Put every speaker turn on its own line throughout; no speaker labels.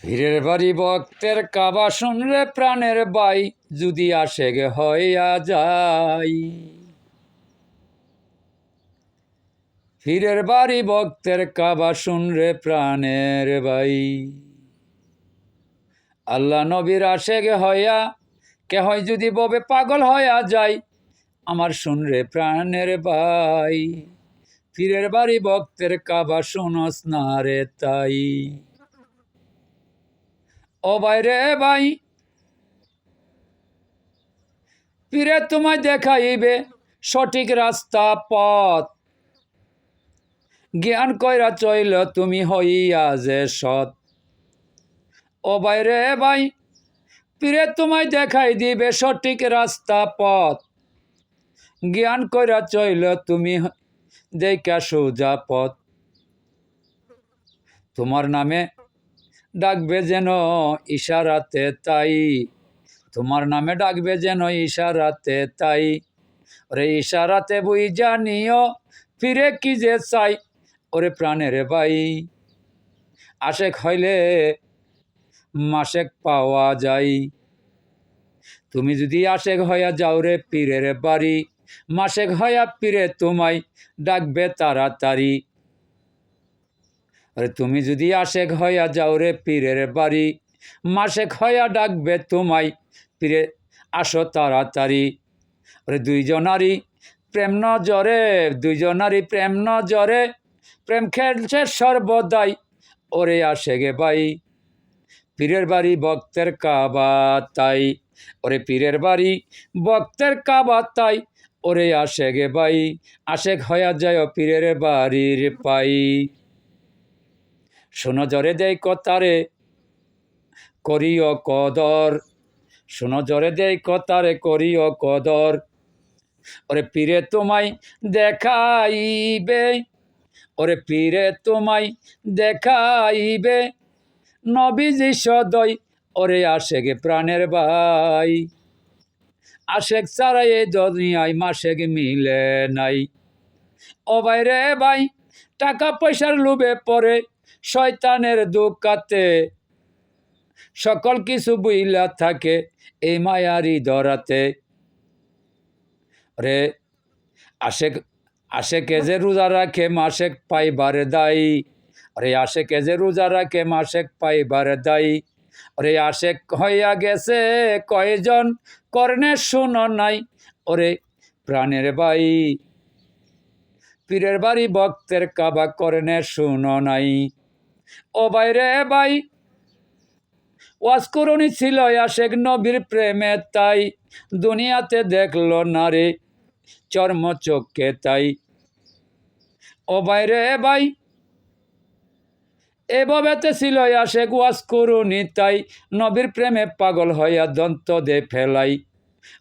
ফিরের বাড়ি ভক্তের কাবা শুনরে প্রাণের বাই, যদি আসে গে হইয়া যাই। ফিরের বাড়ি ভক্তের কাবা শুনরে প্রাণের বাই। আল্লাহ নবীর আসে গে হইয়া কে হয় যদি ববে পাগল হইয়া যাই আমার শুনরে প্রাণের বাই। ফিরের বাড়ি ভক্তের কাবা শুনস না রে তাই। ও বাইরে ভাই। ফিরে তোমায় দেখাইবে সঠিক রাস্তা, পথ। জ্ঞান কইরা চইল তুমি হইয়া যে সৎ। ও বাইরে ভাই। ফিরে তোমায় দেখাই দিবে সঠিক রাস্তা, পথ। জ্ঞান কইরা চইল তুমি দেখা সোজা পথ। তোমার নামে ডাকবে যেন ইশারাতে তাই। তোমার নামে ডাকবে যেন ইশারাতে তাই। ওরে ইশারাতে বুই জানিও, ফিরে কি যে চাই? ওরে প্রাণের ভাই আশেক হইলে মাসেক পাওয়া যায় তুমি যদি আশেক হইয়া যাও রে পীরের বাড়ি মাসেক হইয়া পীরে তোমায়, ডাকবে তাড়াতাড়ি। আরে তুমি যদি আশেক হইয়া যাও রে পীরের বাড়ি মাসেক হইয়া ডাকবে তোমায়, পীরে আসো তাড়াতাড়ি। আরে দুইজনারই প্রেম ন নজরে দুইজনারই প্রেম ন নজরে, প্রেম খেলছে সর্বদাই, ওরে আসে গে ভাই। পীরের বাড়ি ভক্তের কাবা তাই, ওরে পীরের বাড়ি ভক্তের কাবা তাই, ওরে আসে গে ভাই, আশেক হইয়া যায় পীরের বাড়ির পাই। শোনো জরে দেয় কতারে করিও কদর। শোনো জরে দেয় কতারে করিও কদর। ওরে পীরে তোমায় দেখাইবে, ওরে পীরে তোমায় দেখাইবে, নবীজি সদয় ওরে আশেক প্রাণের ভাই। আশেক ছাড়াই এই দুনিয়ায় মাসেক মিলে নাই। ও ভাই রে ভাই, টাকা পয়সার লোভে পড়ে শয়তানের দুকাতে সকল কিছু বুইলা থাকে এই মায়ারি ধরাতে। রে, আশেক আশেকে যে রোজা রাখে মাসেক পাইবারে দায়ী। আরে আশেকে যে রোজা রাখে মাসেক পাইবারে দায়ী। ওরে আশেক হইয়া গেছে কয়জন কর্ণে শুনো নাই। ওরে, প্রাণের বাই, পীরের বাড়ি ভক্তের কাবা কর্ণে শুনো নাই। ও বাইরে বাই ওয়াজ করুনি ছিল আশেক নবীর প্রেমে তাই। দুনিয়াতে দেখল না রে চর্ম চোখে তাই। ও বাইরে ভাই। এভাবেতে ছিল আশেক ওয়াজ করুনি তাই। নবীর প্রেমে পাগল হইয়া দন্ত দে ফেলাই।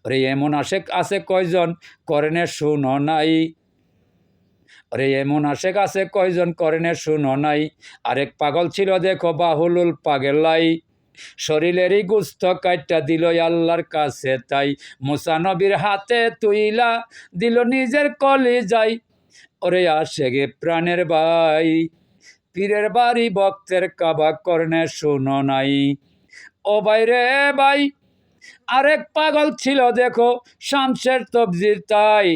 রে এমন আশেক আছে কয়জন? করেনে শুনো নাই। রে এমন আশেক আছে, কয়জন করেনে শুনো নাই। আরেক পাগল ছিল দেখো বাহুলুল পাগেলাই শরীরেরই গুস্ত কাইটা দিল আল্লাহর কাছে তাই। মুসা নবীর হাতে তুইলা দিল নিজের কলে যাই ওরে আসে গে প্রাণের ভাই, পীরের বাড়ি ভক্তের কাবা কর্ণে শুনো নাই। ও ভাই রে ভাই, আরেক পাগল ছিল দেখো, শামসের তবজির তাই।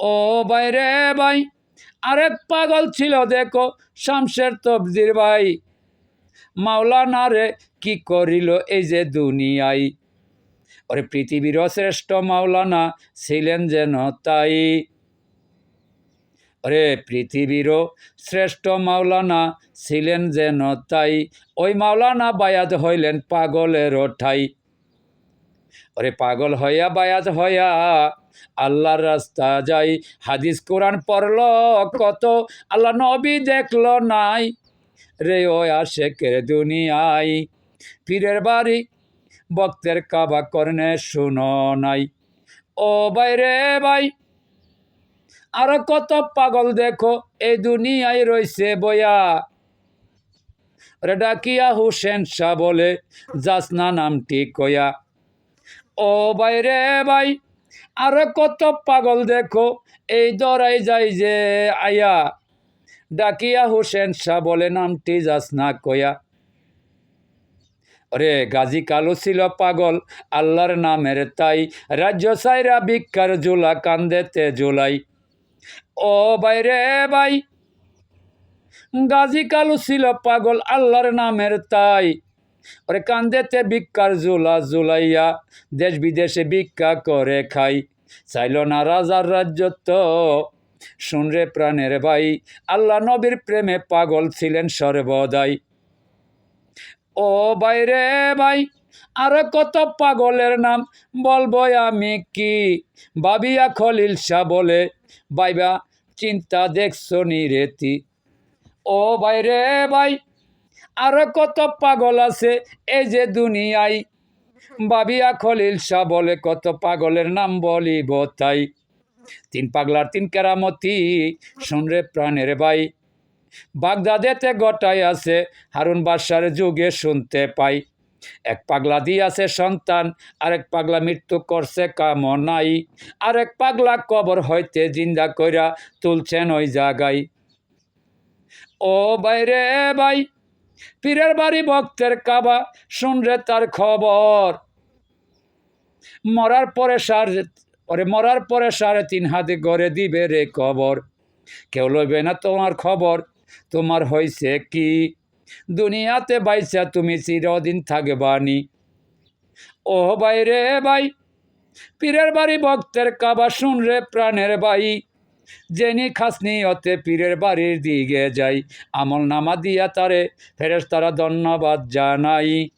ও ভাই রে ভাই আরেক পাগল ছিল দেখো শামসের তবজির ভাই। মাওলানা রে কি করিল এই যে দুনিয়াই ওরে পৃথিবীর শ্রেষ্ঠ মাওলানা ছিলেন যেন তাই। ওরে পৃথিবীরও শ্রেষ্ঠ মাওলানা ছিলেন যেন তাই, ওই মাওলানা বায়াত হইলেন পাগলের ঠাই ওরে পাগল হইয়া বায়াত হইয়া আল্লাহর রাস্তা যাই। হাদিস কোরআন পড়ল কত? আল্লাহ নবী দেখল নাই। রে ও আশেকের দুনিয়ায়, পীরের বাড়ি ভক্তের কাবা কর্ণে শুনো নাই। ও ভাই রে ভাই, আরও কত পাগল দেখো, এই দুনিয়ায় রইছে বয়া। রে ডাকিয়া হুসেন শাহ বলে জাসনা নামটি কয়া। ও ভাই রে ভাই আরও কত পাগল দেখো, এই দরাই যাই যে আয়া। ডাকিয়া হোসেন শাহ বলে, নামটি যাস না কয়া। ওরে গাজী কালু ছিল পাগল, আল্লাহর নামের তাই। রাজ্য সাইরা ভিক্ষার জোলা কান্দেতে জোলাই ও বাইরে ভাই, গাজী কালু ছিল পাগল, আল্লাহর নামের তাই। ওরে কান্দেতে ভিক্ষার জোলা জুলাইয়া দেশ বিদেশে ভিক্ষা করে খাই। চাইল না রাজার রাজ্য তো শুনরে প্রাণের ভাই, আল্লাহ নবীর প্রেমে পাগল ছিলেন সর্বদাই। ও বাইরে ভাই, আর কত পাগলের নাম বলব আমি কি? বাবিয়া খলিল শাহ বলে বাইবা চিন্তা দেখছ নিরেতি ও বাইরে ভাই আর কত পাগল আছে এই যে দুনিয়ায়। বাবিয়া খলিল শাহ বলে, কত পাগলের নাম বলিব তাই। তিন পাগলার তিন কেরামতি শুনরে প্রাণের ভাই। বাগদাদেতে গটাই আছে, হারুন বাদশার যুগে শুনতে পাই। এক পাগলা দিয়াছে সন্তান, আরেক পাগলা মৃত্যু করছে কামনাই আরেক পাগলা কবর হইতে জিন্দা কইরা তুলছেন ওই জায়গায় ও বাইরে ভাই পীরের বাড়ি ভক্তের কাবা শুনরে তার খবর। মরার পরে সার ওরে মরার পরে সাড়ে তিন হাতে গড়ে দিবে রে কবর। কেউ লইবে না তোমার খবর, তোমার হয়েছে কি? দুনিয়াতে বাইসা তুমি চিরদিন থাকবানি ও ভাই রে ভাই, পীরের বাড়ি ভক্তের কাবা শুন রে প্রাণের ভাই জেনি খাসনি অতে পীরের বাড়ির দিকে যাই। আমল নামা দিয়া তারে ফেরেস তারা ধন্যবাদ জানাই।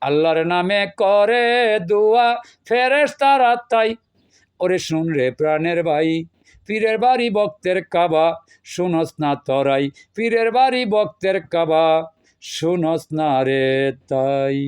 আল্লাহর নামে করে দোয়া ফেরেস তারা তাই। ওরে শুন রে প্রাণের ভাই, পীরের বাড়ি ভক্তের কাবা শুনস না তরাই। পীরের বাড়ি ভক্তের কাবা শুনস না রে তাই।